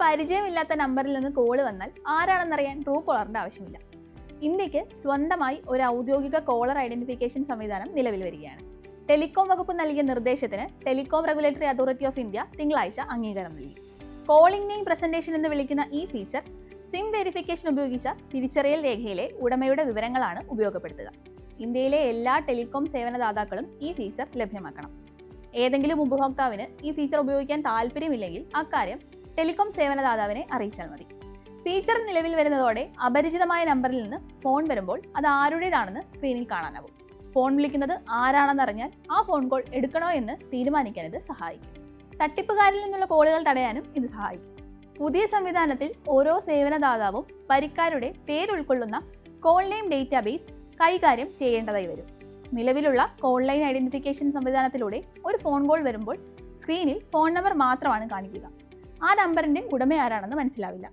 പരിചയമില്ലാത്ത നമ്പറിൽ നിന്ന് കോൾ വന്നാൽ ആരാണെന്നറിയാൻ ട്രൂ കോളറിന്റെ ആവശ്യമില്ല. ഇന്ത്യയ്ക്ക് സ്വന്തമായി ഒരു ഔദ്യോഗിക കോളർ ഐഡന്റിഫിക്കേഷൻ സംവിധാനം നിലവിൽ വരികയാണ്. ടെലികോം വകുപ്പ് നൽകിയ നിർദ്ദേശത്തിന് telecom regulatory authority of India തിങ്കളാഴ്ച അംഗീകാരം നൽകി. കോളിംഗ് നെയിം പ്രസന്റേഷൻ എന്ന് വിളിക്കുന്ന ഈ ഫീച്ചർ സിം വെരിഫിക്കേഷൻ ഉപയോഗിച്ച തിരിച്ചറിയൽ രേഖയിലെ ഉടമയുടെ വിവരങ്ങളാണ് ഉപയോഗപ്പെടുത്തുക. ഇന്ത്യയിലെ എല്ലാ ടെലികോം സേവനദാതാക്കളും ഈ ഫീച്ചർ ലഭ്യമാക്കണം. ഏതെങ്കിലും ഉപഭോക്താവിന് ഈ ഫീച്ചർ ഉപയോഗിക്കാൻ താല്പര്യമില്ലെങ്കിൽ അക്കാര്യം ടെലികോം സേവനദാതാവിനെ അറിയിച്ചാൽ മതി. ഫീച്ചർ നിലവിൽ വരുന്നതോടെ അപരിചിതമായ നമ്പറിൽ നിന്ന് ഫോൺ വരുമ്പോൾ അത് ആരുടേതാണെന്ന് സ്ക്രീനിൽ കാണാനാവും. ഫോൺ വിളിക്കുന്നത് ആരാണെന്നറിഞ്ഞാൽ ആ ഫോൺ കോൾ എടുക്കണോ എന്ന് തീരുമാനിക്കാൻ ഇത് സഹായിക്കും. തട്ടിപ്പുകാരിൽ നിന്നുള്ള കോളുകൾ തടയാനും ഇത് സഹായിക്കും. പുതിയ സംവിധാനത്തിൽ ഓരോ സേവനദാതാവും പരിക്കാരുടെ പേരുൾക്കൊള്ളുന്ന കോൾ നെയിം ഡേറ്റാബേസ് കൈകാര്യം ചെയ്യേണ്ടതായി വരും. നിലവിലുള്ള കോൾ ലൈൻ ഐഡന്റിഫിക്കേഷൻ സംവിധാനത്തിലൂടെ ഒരു ഫോൺ കോൾ വരുമ്പോൾ സ്ക്രീനിൽ ഫോൺ നമ്പർ മാത്രമാണ് കാണിക്കുക. ആ നമ്പറിന്റെയും ഉടമ ആരാണെന്ന് മനസ്സിലാവില്ല.